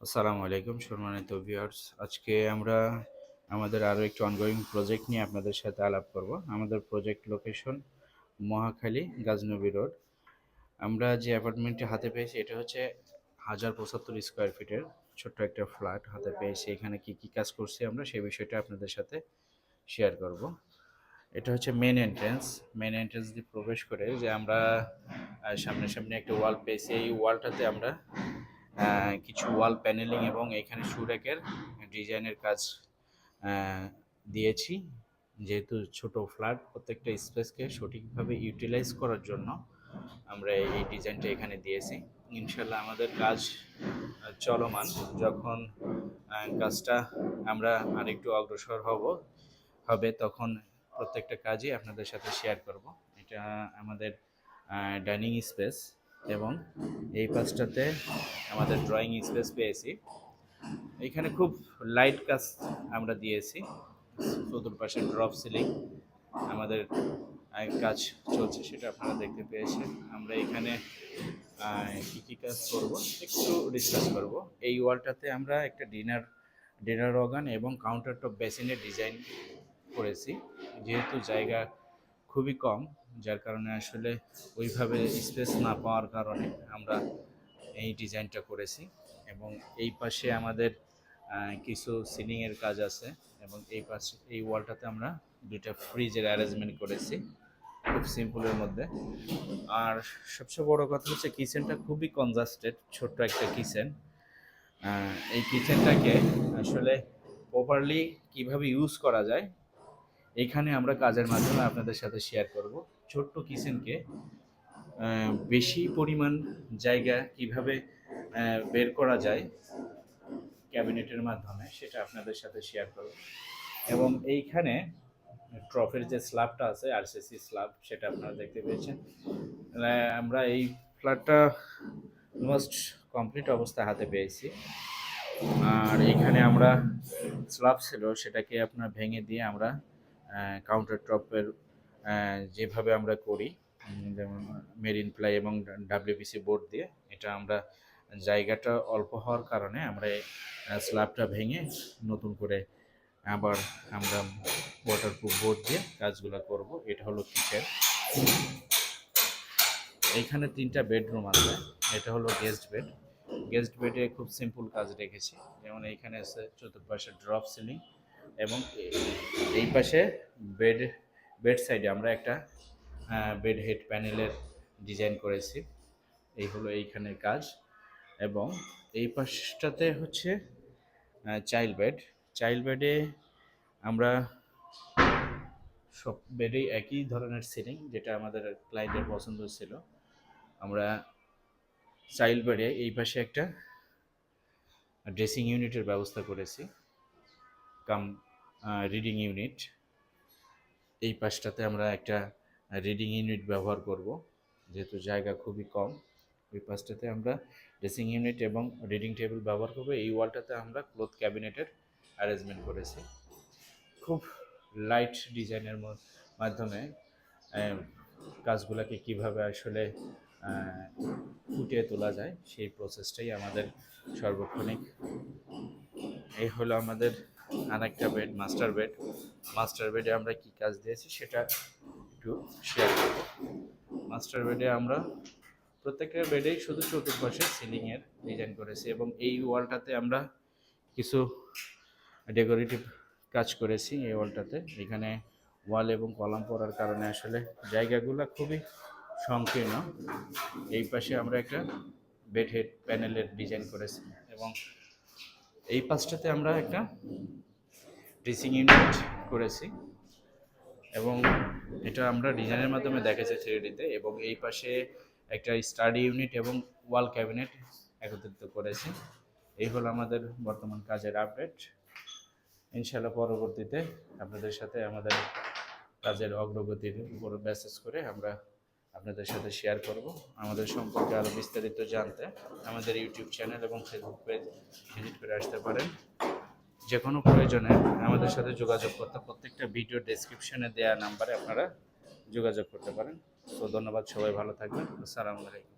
আসসালামু আলাইকুম সম্মানিত ভিউয়ার্স আজকে আমরা আমাদের আরও একটি অনগোয়িং প্রজেক্ট নিয়ে আপনাদের সাথে আলাপ করব। আমাদের project location Mohakhali Gaznabi road. আমরা যে অ্যাপার্টমেন্টটি হাতে পেয়েছি এটা হচ্ছে হাজার পঁচাত্তর স্কোয়ার ফিটের ছোট্ট একটা ফ্ল্যাট হাতে পেয়েছি। এখানে কি কি কাজ করছি আমরা সেই বিষয়টা আপনাদের সাথে শেয়ার করব। এটা হচ্ছে মেন এন্ট্রেন্স মেন এন্ট্রেন্স দিয়ে প্রবেশ করে যে আমরা আহ, সামনাসামনি একটা ওয়াল পেয়েছি। এই ওয়ালটাতে আমরা কিছু ওয়াল প্যানেলিং এবং এখানে সুরেকের ডিজাইনের কাজ দিয়েছি। যেহেতু ছোট ফ্ল্যাট প্রত্যেকটা স্পেসকে সঠিকভাবে ইউটিলাইজ করার জন্য আমরা এই ডিজাইনটা এখানে দিয়েছি। ইনশাল্লাহ আমাদের কাজ চলমান। যখন কাজটা আমরা আরেকটু অগ্রসর হব, হবে তখন প্রত্যেকটা কাজই আপনাদের সাথে শেয়ার করব। এটা আমাদের ডাইনিং স্পেস এবং এই পাশটাতে আমাদের ড্রয়িং স্পেস পেয়েছি। এখানে খুব লাইট কাজ আমরা দিয়েছি। চতুর্পাশে ড্রপ সিলিং আমাদের কাজ চলছে সেটা আপনারা দেখতে পেয়েছেন। আমরা এখানে কী কি কাজ করব একটু ডিসকাস করব। এই ওয়ালটাতে আমরা একটা ডিনার ডিনার অর্গান এবং কাউন্টার টপ বেসিনের ডিজাইন করেছি। যেহেতু জায়গা খুবই কম যার কারণে আসলে ওইভাবে স্পেস না পাওয়ার কারণে আমরা এই ডিজাইনটা করেছি এবং এই পাশে আমাদের কিছু সিলিংয়ের কাজ আছে এবং এই পাশে, এই ওয়ালটাতে আমরা দুইটা ফ্রিজের অ্যারেঞ্জমেন্ট করেছি খুব সিম্পলের মধ্যে। আর সবচেয়ে বড় কথা হচ্ছে কিচেনটা খুবই কনজাস্টেড ছোট্ট একটা কিচেন এই কিচেনটাকে আসলে প্রপারলি কীভাবে ইউজ করা যায় এইখানে আমরা কাজের মাধ্যমে আপনাদের সাথে শেয়ার করব। ছোট্ট কিচেনকে বেশি পরিমাণ জায়গা কীভাবে বের করা যায় ক্যাবিনেটের মাধ্যমে সেটা আপনাদের সাথে শেয়ার করব। এবং এইখানে ট্রফের যে স্ল্যাবটা আছে আরসিসি স্ল্যাব সেটা আপনারা দেখতে পেয়েছেন। আমরা এই ফ্ল্যাটটা অলমোস্ট কমপ্লিট অবস্থা হাতে পেয়েছি। আর এখানে আমরা স্ল্যাব ছিল, সেটাকে আপনার ভেঙে দিয়ে আমরা কাউন্টার টপের যেভাবে আমরা করি যেমন মেরিন প্লাই এবং ডাব্লিউপিসি বোর্ড দিয়ে, এটা আমরা জায়গাটা অল্প হওয়ার কারণে আমরা স্ল্যাবটা ভেঙে নতুন করে আবার আমরা ওয়াটারপ্রুফ বোর্ড দিয়ে কাজগুলো করব। এটা হলো কিচেন এইখানে তিনটা বেডরুম আছে। এটা হলো গেস্ট বেড গেস্ট বেডে খুব সিম্পল কাজ রেখেছি। যেমন এইখানে আছে চতুর্পাশে ড্রপ সিলিং এবং এই পাশে বেড বেড সাইডে আমরা একটা বেড হেড প্যানেলের ডিজাইন করেছি। এই হলো এইখানের কাজ। এবং এই পাশটাতে হচ্ছে চাইল্ড বেড। চাইল্ড বেডে আমরা সব বেডেই একই ধরনের সিলিং, যেটা আমাদের ক্লায়েন্টের পছন্দ ছিল। আমরা চাইল্ড বেডে এই পাশে একটা ড্রেসিং ইউনিটের ব্যবস্থা করেছি। কাম রিডিং ইউনিট এই পাশটাতে আমরা একটা রিডিং ইউনিট ব্যবহার করব, যেহেতু জায়গা খুবই কম। ওই পাশটাতে আমরা ড্রেসিং ইউনিট এবং রিডিং টেবিল ব্যবহার করব। এই ওয়ালটাতে আমরা ক্লোথ ক্যাবিনেটের অ্যারেঞ্জমেন্ট করেছি। খুব লাইট ডিজাইনের মাধ্যমে কাজগুলোকে কীভাবে আসলে ফুটিয়ে তোলা যায়, সেই প্রসেসটাই আমাদের সর্বক্ষণিক। এই হলো আমাদের আরেকটা বেড মাস্টার বেড মাস্টার বেডে আমরা কি কাজ দিয়েছি সেটা একটু শেয়ার করব। মাস্টার বেডে আমরা প্রত্যেকটা বেডেই শুধু চতুর্পাশে সিলিংয়ের ডিজাইন করেছি এবং এই ওয়ালটাতে আমরা কিছু ডেকোরেটিভ কাজ করেছি এই ওয়ালটাতে এখানে ওয়াল এবং কলাম পড়ার কারণে আসলে জায়গাগুলো খুবই সংকীর্ণ। এই পাশে আমরা একটা বেড হেড প্যানেলের ডিজাইন করেছি এবং এই পাশটাতে আমরা একটা ড্রেসিং ইউনিট করেছি এবং এটা আমরা ডিজাইনের মাধ্যমে দেখেছি থ্রিডিতে এবং এই পাশে একটা স্টাডি ইউনিট এবং ওয়াল ক্যাবিনেট একত্রিত করেছি। এই হলো আমাদের বর্তমান কাজের আপডেট। ইনশাল্লাহ পরবর্তীতে আপনাদের সাথে আমাদের কাজের অগ্রগতির উপর মেসেজ করে আমরা আপনাদের সাথে শেয়ার করব। আমাদের সম্পর্কে আরও বিস্তারিত জানতে আমাদের ইউটিউব চ্যানেল এবং ফেসবুক পেজ ভিজিট করে আসতে পারেন। যে কোনো প্রয়োজনে আমাদের সাথে যোগাযোগ করতে প্রত্যেকটা ভিডিও ডেসক্রিপশনে দেওয়া নাম্বারে আপনারা যোগাযোগ করতে পারেন। তো ধন্যবাদ, সবাই ভালো থাকবেন। আসসালামু আলাইকুম।